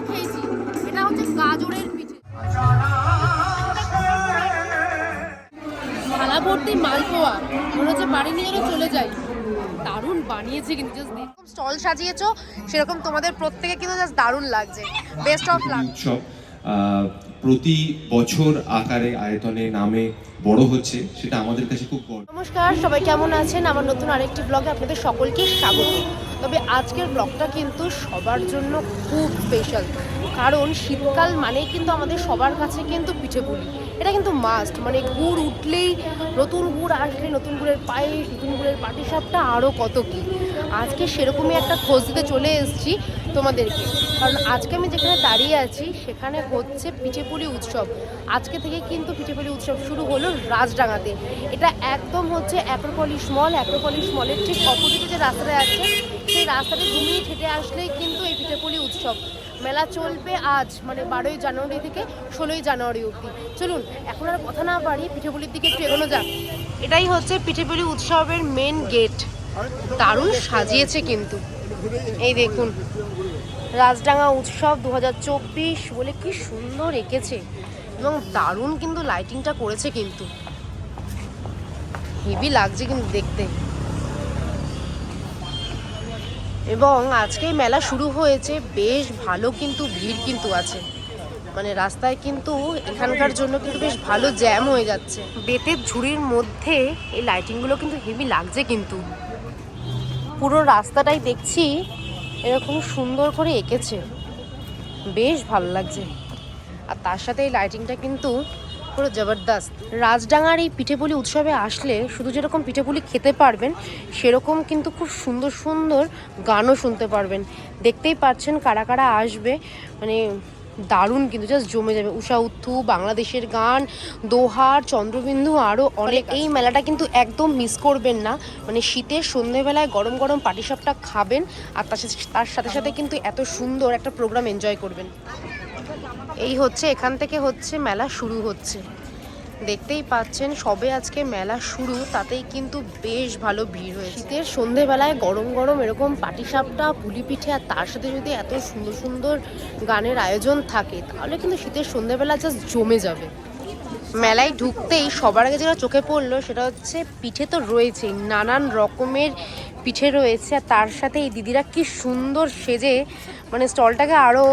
আগেও খেয়েছি। এটা হচ্ছে গাজরের পিঠে। থালা ভর্তি মালপোয়া মনে হচ্ছে বাড়ি নিয়ে চলে যাই। দারুণ বানিয়েছে কিন্তু জাস্ট স্টল সাজিয়েছো সেরকম তোমাদের প্রত্যেকে কিন্তু জাস্ট দারুণ লাগছে। বেস্ট অফ লাক আহ, প্রতি বছর আকারে আয়তনে নামে বড় হচ্ছে সেটা আমাদের কাছে খুব গর্ব। নমস্কার সবাই কেমন আছেন? আমার নতুন আরেকটি ব্লগে আপনাদের সকলকে স্বাগত। তবে আজকের ব্লগটা কিন্তু সবার জন্য খুব স্পেশাল কারণ শীতকাল মানেই কিন্তু আমাদের সবার কাছে কিন্তু পিঠে পুলি। এটা কিন্তু মাস্ট মানে গুড় উঠলেই নতুন গুড় আসলে নতুন গুড়ের পায়েস, নতুন গুড়ের পাটিসাপটা আরও কত কী। আজকে সেরকমই একটা খোঁজ দিতে চলে এসেছি তোমাদেরকে। কারণ আজকে আমি যেখানে দাঁড়িয়ে আছি, সেখানে হচ্ছে পিঠেপুলি উৎসব। আজকে থেকে কিন্তু পিঠেপুলি উৎসব শুরু হলো রাজডাঙ্গাতে। এটা একদম হচ্ছে অ্যাক্রোপলিস মল অ্যাক্রোপলিস মলের ঠিক অপোজিটে যে রাস্তায় আছে সেই রাস্তাটা দু মিনিট হেঁটে আসলেই কিন্তু এই পিঠেপুলি উৎসব। মেলা চলবে আজ মানে বারোই জানুয়ারি থেকে ষোলোই জানুয়ারি অবধি। চলুন, এখন আর কথা না বাড়ি পিঠেপুলির দিকে একটু এগোনো যাক। এটাই হচ্ছে পিঠেপুলি উৎসবের মেন গেট দারুণ সাজিয়েছে কিন্তু। এই দেখুন, রাজডাঙ্গা উৎসব দু হাজার চব্বিশ বলে কি সুন্দর এঁকেছে। এবং দারুণ কিন্তু লাইটিংটা করেছে কিন্তু। হেভি লাগছে কিন্তু দেখতে। এবং আজকে মেলা শুরু হয়েছে। বেশ ভালো কিন্তু ভিড় কিন্তু আছে। মানে রাস্তায় কিন্তু এখানকার জন্য কিন্তু বেশ ভালো জ্যাম হয়ে যাচ্ছে। বেতের ঝুড়ির মধ্যে এই লাইটিংগুলো কিন্তু হেভি লাগছে কিন্তু। পুরো রাস্তাটাই দেখছি এরকম সুন্দর করে এঁকেছে। বেশ ভালো লাগছে। আর তার সাথে এই লাইটিংটা কিন্তু পুরো জবরদস্ত। রাজডাঙ্গার এই পিঠেপুলি উৎসবে আসলে শুধু যেরকম পিঠেপুলি খেতে পারবেন সেরকম কিন্তু খুব সুন্দর সুন্দর গানও শুনতে পারবেন। দেখতেই পাচ্ছেন কারা কারা আসবে মানে দারুণ কিন্তু জাস্ট জমে যাবে। উষা উত্থু বাংলাদেশের গান দোহার চন্দ্রবিন্দু আরও অনেক। এই মেলাটা কিন্তু একদম মিস করবেন না। মানে শীতের সন্ধেবেলায় গরম গরম পাটিসাপটা খাবেন আর তার সাথে তার সাথে সাথে কিন্তু এত সুন্দর একটা প্রোগ্রাম এনজয় করবেন। এই হচ্ছে, এখান থেকে হচ্ছে মেলা শুরু হচ্ছে। দেখতেই পাচ্ছেন, সবে আজকে মেলা শুরু, তাতেই কিন্তু বেশ ভালো ভিড় হয়েছে। শীতের সন্ধেবেলায় গরম গরম এরকম পাটিসাপটা পুলি পিঠে আর তার সাথে যদি এত সুন্দর সুন্দর গানের আয়োজন থাকে, তাহলে কিন্তু শীতের সন্ধেবেলা জাস্ট জমে যাবে। মেলায় ঢুকতেই সবার আগে যেটা চোখে পড়ল, সেটা হচ্ছে পিঠে তো রয়েছেই, নানান রকমের পিঠে রয়েছে। আর তার সাথে এই দিদিরা কি সুন্দর সেজে মানে স্টলটাকে আরও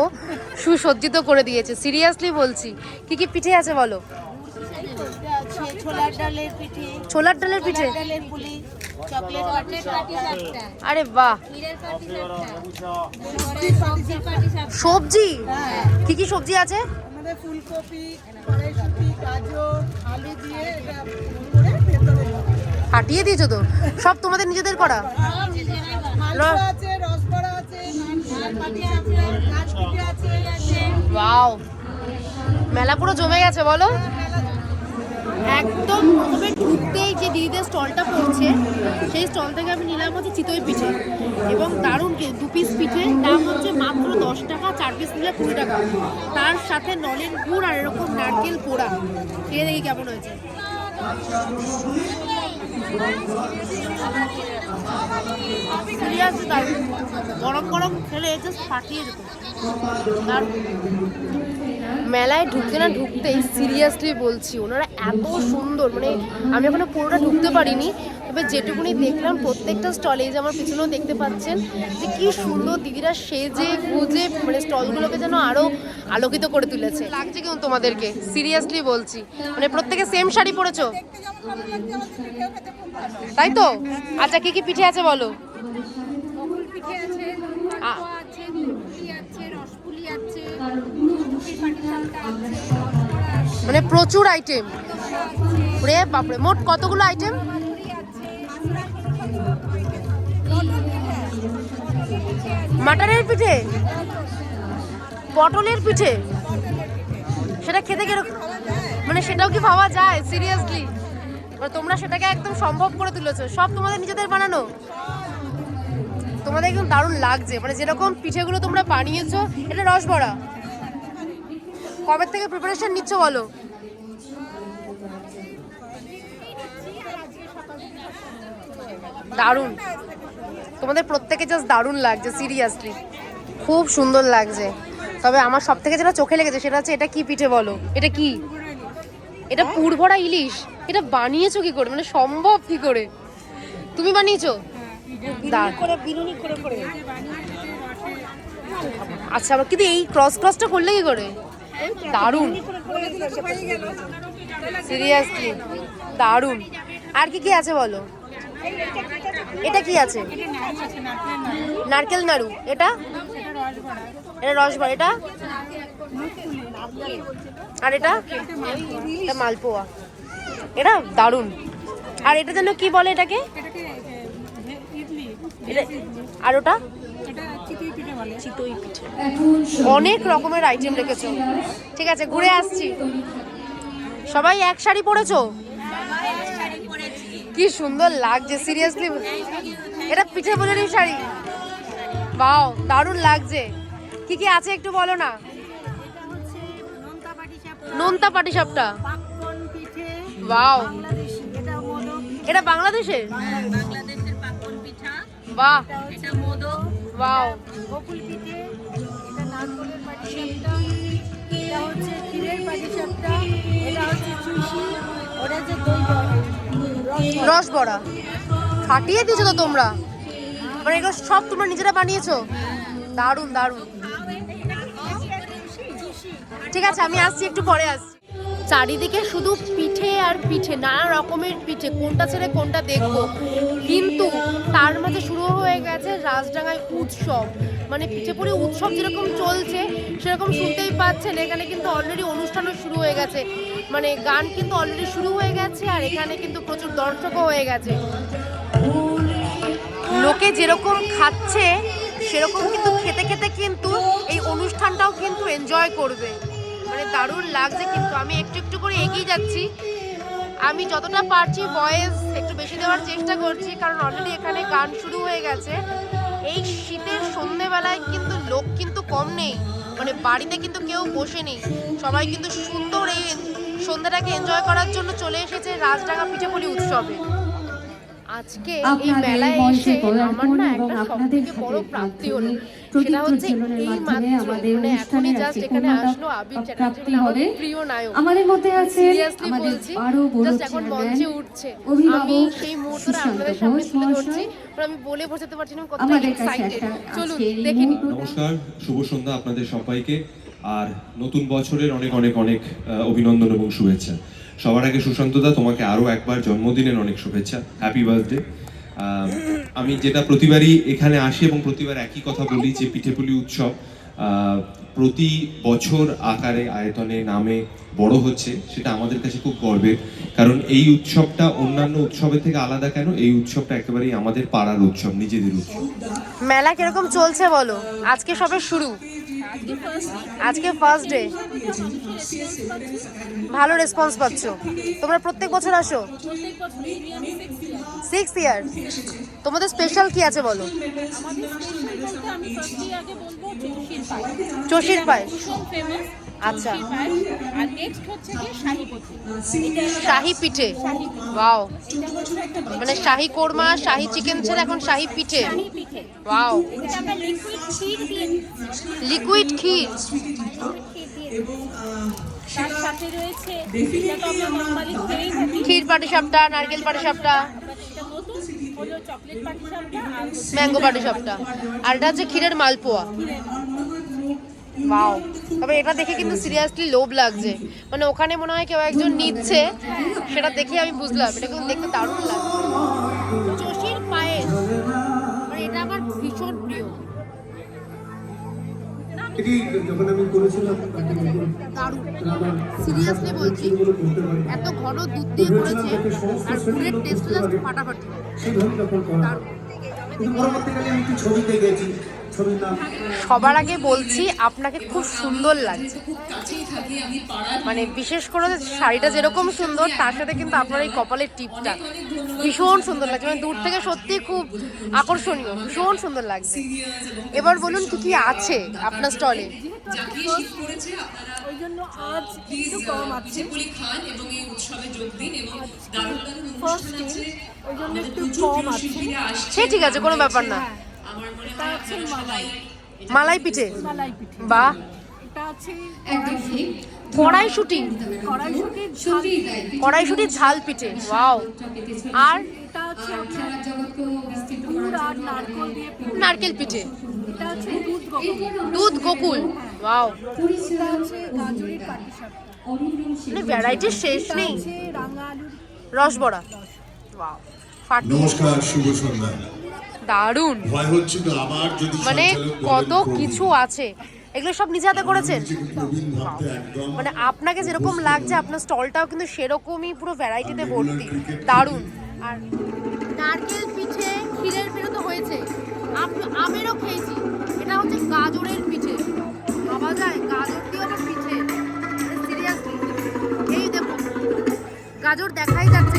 সুসজ্জিত করে দিয়েছে। সিরিয়াসলি বলছি। কি কি পিঠে আছে বলো? ছোলার ডালের পিঠে ছোলার ডালের আরে বাহ। সবজি কি কি সবজি আছে? আমাদের ফুলকপি গাজর আলু দিয়ে এটা করে ভেতরে ফাটিয়ে দিয়েছ তো? সব তোমাদের নিজেদের করা? রসবড়া ওয়াও মেলা পুরো জমে গেছে, বলো। একদম প্রথমে ঢুকতেই যে দিদিদের স্টলটা পড়ছে, সেই স্টল থেকে আমি নিলাম হচ্ছে চিতই পিঠে। এবং দারুণ দু পিস পিঠে, দাম হচ্ছে মাত্র দশ টাকা, চার পিস নিলে কুড়ি টাকা। তার সাথে নলেন গুড় আর এরকম নারকেল পোড়া। খেয়ে দেখি কেমন হয়েছে। গরম গরম খেলে মেলায় ঢুকতে না ঢুকতেই সিরিয়াসলি বলছি, ওনারা এত সুন্দর মানে আমি এখনও পুরোটা ঢুকতে পারিনি তবে যেটুকুনি দেখলাম, প্রত্যেকটা স্টলে যে আমার পিছনেও দেখতে পাচ্ছেন, যে কি সুন্দর দিদিরা সেজে গুজে মানে স্টলগুলোকে যেন আরও আলোকিত করে তুলেছে। লাগছে কেমন তোমাদেরকে? সিরিয়াসলি বলছি। মানে প্রত্যেকে সেম শাড়ি পরেছো? তাই তো? আচ্ছা কি কি পিঠে আছে বলো? মানে প্রচুর আইটেম রে বাপরে, মোট কতগুলো আইটেম মাটনের পিঠে? পটলের পিঠে? সেটা খেতে কীরকম মানে সেটাও কি ভাবা যায়? সিরিয়াসলি মানে তোমরা সেটাকে একদম সম্ভব করে তুলেছো। সব তোমাদের নিজেদের বানানো? তোমাদের একদম দারুণ লাগছে। মানে যেরকম পিঠেগুলো তোমরা বানিয়েছো, এটা রসবড়া কবে থেকে প্রিপারেশন নিচ্ছ বলো? দারুণ। তোমাদের প্রত্যেকে জাস্ট দারুণ লাগছে সিরিয়াসলি খুব সুন্দর লাগছে। তবে আমার সব থেকে যেটা চোখে লেগেছে সেটা হচ্ছে এটা কি পিঠে বলো? এটা কি? এটা পুর ভরা ইলিশ? এটা বানিয়েছো কি করে? মানে সম্ভব কি করে? তুমি বানিয়েছো? আচ্ছা আবার কিন্তু এই ক্রস ক্রসটা করলে কি করে? দারুণ। সিরিয়াসলি দারুণ। আর কি কি আছে বলো? এটা কি আছে? নারকেল নাড়ু। এটা? এটা রসবার এটা? আর এটা? এটা মালপোয়া। এটা দারুণ। আর এটা যেন কি বলে এটাকে? এটা আর ওটা? অনেক রকমের আইটেম রেখেছো। ঠিক আছে, ঘুরে আসছি। সবাই এক শাড়ি পরেছো? কি সুন্দর লাগছে সিরিয়াসলি এটা পিঠে বোঝারি শাড়ি। বাও দারুণ লাগছে। কি কি আছে একটু বলো না? নোনতা পাটি সাপটা। বাও এটা বাংলাদেশের পিঠা। বাহ এটা মোদক। বাও এটা হচ্ছে ক্ষীরের পাটিসাপটা এটা হচ্ছে চুষি। ওটা হচ্ছে দই রস বড়া ফাটিয়ে দিয়েছ তো তোমরা? মানে এগুলো সব তোমরা নিজেরা বানিয়েছো? দারুণ দারুণ। ঠিক আছে, আমি আসছি, একটু পরে আসছি। চারিদিকে শুধু পিঠে আর পিঠে, নানা রকমের পিঠে, কোনটা ছেড়ে কোনটা দেখব। কিন্তু তার মাঝে শুরু হয়ে গেছে রাজডাঙ্গায় উৎসব। মানে পিঠে পুরি উৎসব যেরকম চলছে, সেরকম শুনতেই পাচ্ছেন। এখানে কিন্তু অলরেডি অনুষ্ঠানও শুরু হয়ে গেছে। মানে গান কিন্তু অলরেডি শুরু হয়ে গেছে আর এখানে কিন্তু প্রচুর দর্শকও হয়ে গেছে। লোকে যেরকম খাচ্ছে, সেরকম কিন্তু খেতে খেতে কিন্তু এই অনুষ্ঠানটাও কিন্তু এনজয় করবে। মানে দারুণ লাগছে কিন্তু। আমি একটু একটু করে এগিয়ে যাচ্ছি। আমি যতটা পারছি ভয়েস একটু বেশি দেওয়ার চেষ্টা করছি, কারণ অলরেডি এখানে গান শুরু হয়ে গেছে। এই শীতের সন্ধেবেলায় কিন্তু লোক কিন্তু কম নেই। মানে বাড়িতে কিন্তু কেউ বসে নেই। সবাই কিন্তু সুন্দর এই সন্ধ্যাটাকে এনজয় করার জন্য চলে এসেছে রাজডাঙ্গা পিঠেপুলি উৎসবে। আজকে এই আপনাদের মেলায় এসে আমার না একটা আপনাদের সবথেকে বড় প্রাপ্তি হলো সেটা হচ্ছে এই মাধ্যমে মাত্র মানে এখনই জাস্ট এখানে আসলো আবির চ্যাটার্জি আমার প্রিয় নায়ক। আমাদের মধ্যে আছে সিরিয়াসলি বলছি জাস্ট এখন মঞ্চে উঠছে। আমি সেই মুহূর্তটা আপনাদের সামনে তুলে ধরছি। আমি বলে বোঝাতে পারছি না আমাদের এক্সাইটেড চলুন দেখে নিই। নমস্কার শুভ সন্ধ্যা আপনাদের সবাইকে। আর নতুন বছরের অনেক অনেক অনেক অভিনন্দন এবং শুভেচ্ছা। সবার আগে সুশান্তদা তোমাকে আরও একবার জন্মদিনের অনেক শুভেচ্ছা। হ্যাপি বার্থডে আমি যেটা প্রতিবারই এখানে আসি এবং প্রতিবার একই কথা বলি যে পিঠেপুলি উৎসব প্রতি বছর আকারে, আয়তনে, নামে বড় হচ্ছে, সেটা আমাদের কাছে খুব গর্বের। কারণ এই উৎসবটা অন্যান্য উৎসবের থেকে আলাদা কেন? এই উৎসবটা একেবারেই আমাদের পাড়ার উৎসব, নিজেদের উৎসব। মেলা কীরকম চলছে বলো? আজকে সবে শুরু। আজকে ফার্স্ট ডে ভালো রেসপন্স পাচ্ছ। তোমরা প্রত্যেক বছর আসো। সিক্স ইয়ার তোমাদের স্পেশাল কি আছে বলো? চষির পায়েস আচ্ছা। আর নেক্সট হচ্ছে যে শাহী পিঠে। শাহি পিঠে? ওয়াও। মানে শাহি কোরমা শাহি চিকেন ছেড়ে এখন শাহি পিঠে? পিঠে। ওয়াও। লিকুইড ক্ষীর দিয়ে ক্ষীর? ক্ষীর পাটি সাপটা নারকেল পাটি সাপটা ম্যাঙ্গো পাটি সাপটা আর এটা হচ্ছে ক্ষীরের মালপোয়া। ওয়াও তবে এটা দেখে কিন্তু সিরিয়াসলি লোভ লাগছে। মানে ওখানে মনে হয় কেউ একজন নিচ্ছে সেটা দেখে আমি বুঝলাম। এটা কিন্তু দেখতে দারুণ লাগছে চষির পায়েস। মানে এটা আমার ভীষণ প্রিয়। এটি যখন আমি করেছিলাম দারুণ। সিরিয়াসলি বলছি এত ঘন দুধ দিয়ে করেছে আর ফুলের টেস্ট জাস্ট ফাটাফাটি। করা কিন্তু পরবর্তীকালে আমি একটি ছবিতে গেছি সবার আগে বলছি আপনাকে খুব সুন্দর লাগছে। মানে বিশেষ করে শাড়িটা যেরকম সুন্দর তার সাথে কিন্তু আপনার এই কপালের টিপটা ভীষণ সুন্দর লাগছে। মানে দূর থেকে সত্যি খুব আকর্ষণীয় ভীষণ সুন্দর লাগছে। এবার বলুন কি কি আছে আপনার স্টলে আছে। সে ঠিক আছে কোনো ব্যাপার না। হচ্ছে মালাই পিঠে। বা পিঠে? বাহ এটা আছে একদম ঠিক। কড়াইশুঁটি। কড়াইশুঁটির ঝাল পিঠে। ওয়াও। আর? নারকল পিঠে। দুধ গোকুল। ওয়াও। পাটিসাপটা মানে ভ্যারাইটির শেষ নেই। আছে রাঙা আলুর রসবড়া। ওয়াও। নমস্কার শুভ সন্ধ্যা। দারুণ। মানে কত কিছু আছে। এগুলো সব নিজে হাতে করেছেন? মানে আপনাকে যেরকম লাগছে আপনার স্টলটাও কিন্তু সেরকমই পুরো ভ্যারাইটিতে ভর্তি। দারুণ। আর নারকেল পিঠে ক্ষীরের পিঠে তো হয়েছে। আম- আমেরও খেয়েছি। এটা হচ্ছে গাজরের পিঠে। ভাবা যায় গাজর দিয়ে আবার পিঠে। সিরিয়াসলি এই দেখো গাজর দেখাই যাচ্ছে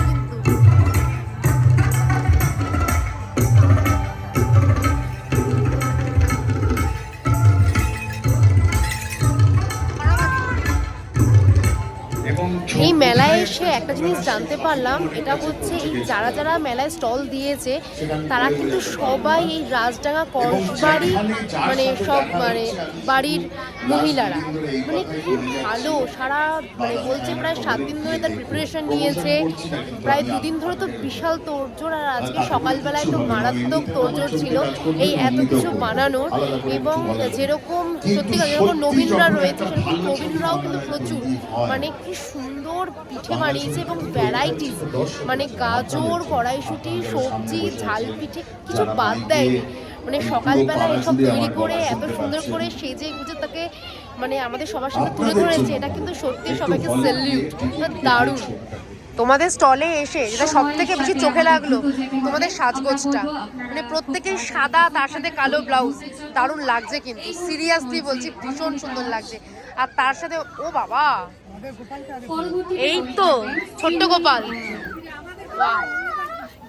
জিনিস জানতে পারলাম, এটা হচ্ছে এই যারা যারা মেলায় স্টল দিয়েছে, তারা কিন্তু সবাই এই রাজডাঙ্গা কসবাড়ি মানে সব মানে বাড়ির মহিলারা। মানে কি ভালো, সারা মানে বলছে প্রায় সাত দিন ধরে তার প্রিপারেশন নিয়েছে, প্রায় দুদিন ধরে তো বিশাল তোড়জোড়, আর আজকে সকালবেলায় তো মারাত্মক তোড়জোড় ছিল এই এত কিছু বানানোর। এবং যেরকম, সত্যি যেরকম নবীনরা রয়েছে, সেরকম নবীনরাও কিন্তু প্রচুর। মানে কি সুন্দর পিঠে বানিয়েছে এবং ভ্যারাইটিস মানে গাজর, কড়াইশুটি, সবজি, ঝাল পিঠে কিছু বাদ দেয়নি। মানে সকালবেলা এসব তৈরি করে, এত সুন্দর করে সেজে গুজে তাকে মানে আমাদের সবার সাথে তুলে ধরেছে। এটা কিন্তু সত্যি সবাইকে সেলিউট দারুণ। তোমাদের স্টলে এসে যেটা সব থেকে বেশি চোখে লাগল, তোমাদের সাজগোজটা। মানে প্রত্যেকের সাদা, তার সাথে কালো ব্লাউজ দারুণ লাগছে কিন্তু। সিরিয়াসলি বলছি, ভীষণ সুন্দর লাগছে। আর তার সাথে, ও বাবা! এই তো, ছোট্ট গোপাল।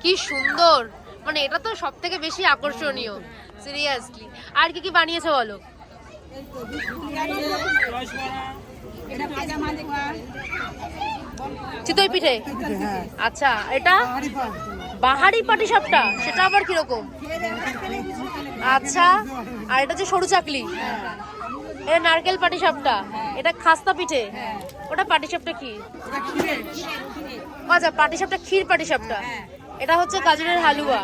কি সুন্দর। মানে এটা তো সব থেকে বেশি আকর্ষণীয় সিরিয়াসলি আর কি কি বানিয়েছো বলো? চিতই পিঠে? আচ্ছা এটা বাহারি পাটি সাপটা, সেটা আবার কীরকম? আচ্ছা আর এটা হচ্ছে সরু চাকলি। এটা নারকেল পাটি সাপটা এটা খাস্তা পিঠে। ওটা পাটি সাপটা কি? আচ্ছা পাটি সাপটা ক্ষীর পাটি সাপটা এটা হচ্ছে গাজরের হালুয়া।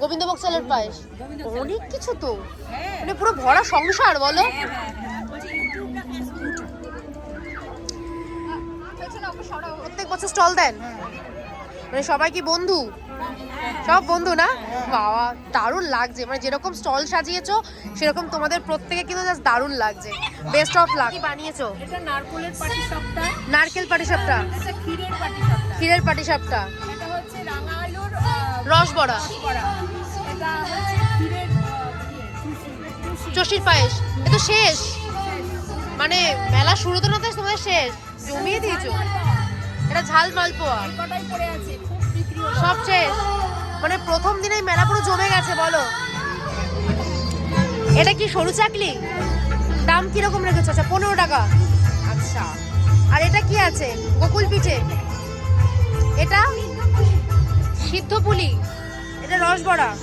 গোবিন্দভোগ চালের পায়েস। অনেক কিছু তো। মানে পুরো ভরা সংসার, বলো। প্রত্যেক বছর স্টল দেন। মানে সবাই কি বন্ধু? সব বন্ধু না? বাবা দারুণ লাগছে। মানে যেরকম স্টল সাজিয়েছো সেরকম তোমাদের প্রত্যেকে কিন্তু জাস্ট দারুণ লাগছে। বেস্ট অফ লাক কি বানিয়েছো? এটা নারকলের পাটিসাপটা নারকেল পাটিসাপটা এটা ক্ষীরের পাটিসাপটা ক্ষীরের পাটিসাপটা এটা হচ্ছে রাঙা আলুর রস বড়া এটা হচ্ছে ক্ষীরের ইয়ে, চুষি, চুষি। চষির পায়েস। এ তো শেষ। মানে মেলা শুরু তো না তো তোমাদের শেষ। জমিয়ে দিয়েছ। এটা ঝাল মালপোয়া কটাই পড়ে আছে। সব শেষ মানে প্রথম দিনেই মেলা পুরো জমে গেছে, বলো। এটা কি সরু চাকলি? দাম কীরকম রেখেছো? আচ্ছা পনেরো টাকা। আচ্ছা। আর এটা কি আছে? গোকুল পিঠে। এটা সিদ্ধ পুলি। এটা রসবড়া।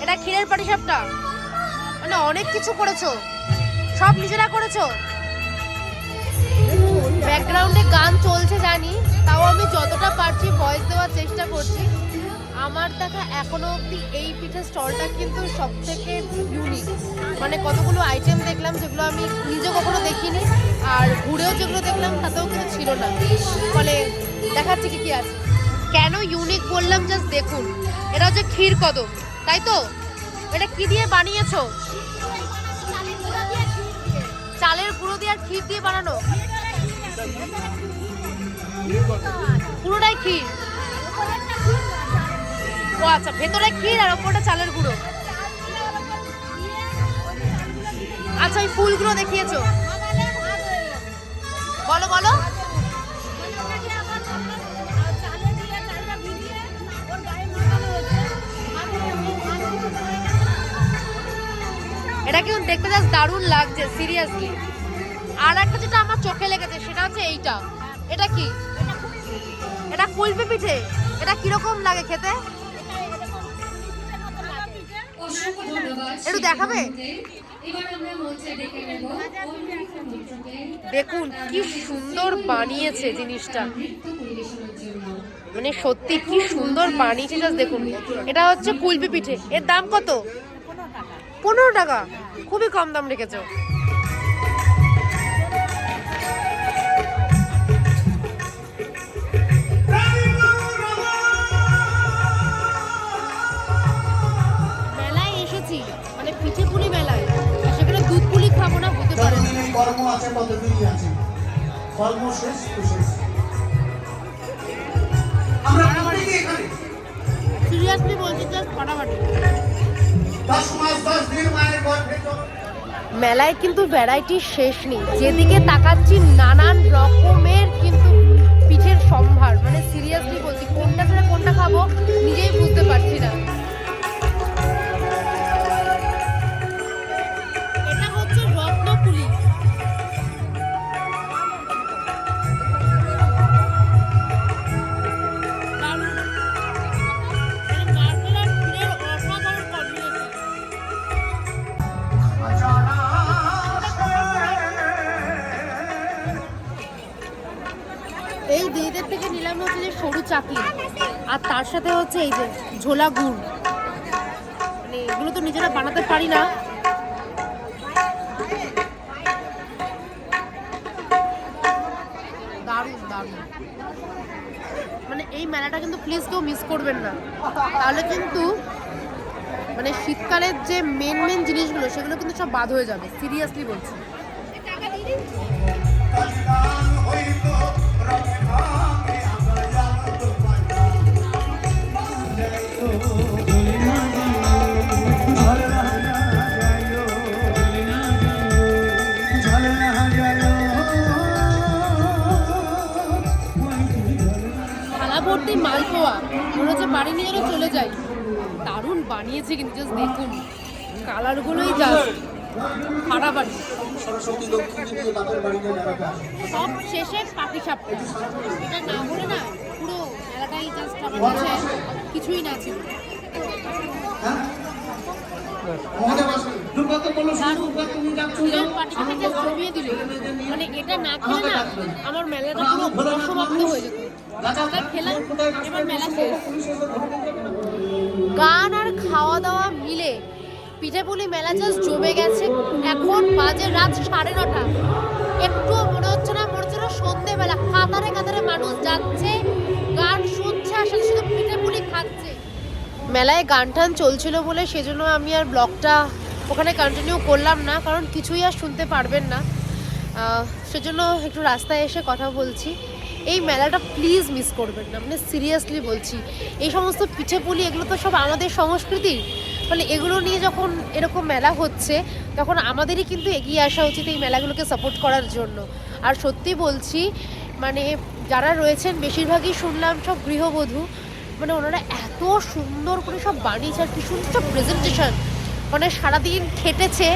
এটা ক্ষীরের পাটিসাপটা। মানে অনেক কিছু করেছ। সব নিজেরা করেছ? জানি তাও আমি যতটা পারছি ভয়েস দেওয়ার চেষ্টা করছি। আমার দেখা এখনও অবধি এই পিঠের স্টলটা কিন্তু সব থেকে ইউনিক মানে কতগুলো আইটেম দেখলাম যেগুলো আমি নিজে কখনো দেখিনি, আর ঘুরেও যেগুলো দেখলাম তাতেও কিন্তু ছিল না। ফলে দেখাচ্ছি কি কি আছে। কেন ইউনিক বললাম জাস্ট দেখুন। এটা হচ্ছে ক্ষীর কদম, তাই তো? এটা কি দিয়ে বানিয়েছো? চালের গুঁড়ো দিয়ে আর ক্ষীর দিয়ে বানানো? পুরোটাই ক্ষীর। ও আচ্ছা ভেতরে ক্ষীর আর ওপরটা চালের গুঁড়ো। আচ্ছা ওই ফুলগুলো দেখিয়েছো? বলো বলো। এটা কিন্তু দেখতে জাস্ট দারুণ লাগছে সিরিয়াসলি আর একটা যেটা আমার চোখে লেগেছে, সেটা হচ্ছে এইটা। এটা কি? কুলপি পিঠে এটা কীরকম লাগে খেতে? একটু দেখাবে? দেখুন, কি সুন্দর বানিয়েছে জিনিসটা। মানে সত্যি কি সুন্দর বানিয়েছে জাস্ট দেখুন। এটা হচ্ছে কুলপি পিঠে। এর দাম কত? পনেরো টাকা। খুবই কম দাম রেখেছো। যতদিনই কর্ম আছে। আছে কর্ম শেষ তো শেষ। আমরা প্রত্যেকে এখানে। সিরিয়াসলি বলছি জাস্ট ফাটাফাটি। দশ মাস দশ দিন মায়ের গর্ভে মেলায় কিন্তু ভ্যারাইটি শেষ নেই। যেদিকে তাকাচ্ছি নানান রকমের কিন্তু পিঠের সম্ভার। মানে সিরিয়াসলি বলছি কোনটা ছেড়ে কোনটা খাব নিজেই বুঝতে পারছি না। সরু চাকলি আর তার সাথে হচ্ছে এই যে ঝোলা গুড়। মানে এগুলো তো নিজেরা বানাতে পারি না। দারুণ দারুণ। মানে এই মেলাটা কিন্তু প্লিজ কেউ মিস করবেন না। তাহলে কিন্তু মানে শীতকালের যে মেন মেন জিনিসগুলো, সেগুলো কিন্তু সব বাদ হয়ে যাবে। সিরিয়াসলি বলছি। কিন্তু জাস্ট দেখুন, কালারগুলোই সব শেষে সাপটা। এটা না না পুরো মেলাটাই জাস্ট কিছুই না ছিল। মানে এটা না আমার মেলাটা হয়ে খেলাম গান খাওয়া দাওয়া মিলে পিঠেপুলি মেলা জাস্ট জমে গেছে। এখন বাজে রাত সাড়ে নটা। একটু মনে হচ্ছে না, মনে হচ্ছে না সন্ধেবেলা। কাতারে কাতারে মানুষ যাচ্ছে, গান শুনছে, আর সাথে সাথে পিঠেপুলি খাচ্ছে। মেলায় গান টান চলছিল বলে সেজন্য আমি আর ব্লগটা ওখানে কন্টিনিউ করলাম না, কারণ কিছুই আর শুনতে পারবেন না। সেজন্য একটু রাস্তায় এসে কথা বলছি। এই মেলাটা প্লিজ মিস করবেন না। মানে সিরিয়াসলি বলছি। এই সমস্ত পিঠেপুলি, এগুলো তো সব আমাদের সংস্কৃতি। মানে এগুলো নিয়ে যখন এরকম মেলা হচ্ছে, তখন আমাদেরই কিন্তু এগিয়ে আসা উচিত এই মেলাগুলোকে সাপোর্ট করার জন্য। আর সত্যি বলছি মানে যারা রয়েছেন, বেশিরভাগই শুনলাম সব গৃহবধূ মানে ওনারা এত সুন্দর করে সব বানিয়েছে, আর কি সুন্দর প্রেজেন্টেশন মানে সারাদিন খেটেছে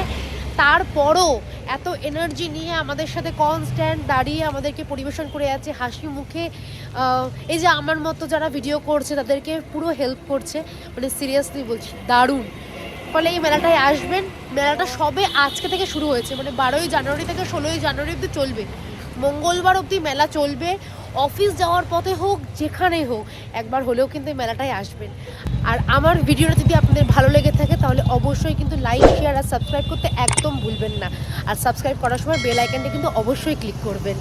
তারপরও এত এনার্জি নিয়ে আমাদের সাথে কনস্ট্যান্ট দাঁড়িয়ে আমাদেরকে পরিবেশন করে যাচ্ছে হাসি মুখে এই যে আমার মতো যারা ভিডিও করছে তাদেরকে পুরো হেল্প করছে। মানে সিরিয়াসলি বলছি, দারুণ। ফলে এই মেলাটায় আসবেন, মেলাটা সবে আজকে থেকে শুরু হয়েছে মানে বারোই জানুয়ারি থেকে ষোলোই জানুয়ারি অবধি চলবে। মঙ্গলবার অবধি মেলা চলবে অফিস যাওয়ার পথে হোক, যেখানেই হোক, একবার হলেও কিন্তু মেলাটায় আসবেন। আর আমার ভিডিওটা যদি আপনাদের ভালো লেগে থাকে, তাহলে অবশ্যই কিন্তু লাইক শেয়ার আর সাবস্ক্রাইব করতে একদম ভুলবেন না। আর সাবস্ক্রাইব করার সময় বেল আইকনটা কিন্তু অবশ্যই ক্লিক করবেন।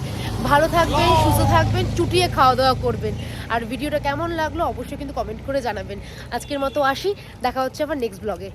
ভালো থাকবেন, সুস্থ থাকবেন, চুটিয়ে খাওয়া দাওয়া করবেন। আর ভিডিওটা কেমন লাগল, অবশ্যই কিন্তু কমেন্ট করে জানাবেন। আজকের মতো আসি, দেখা হচ্ছে আবার নেক্সট ব্লগে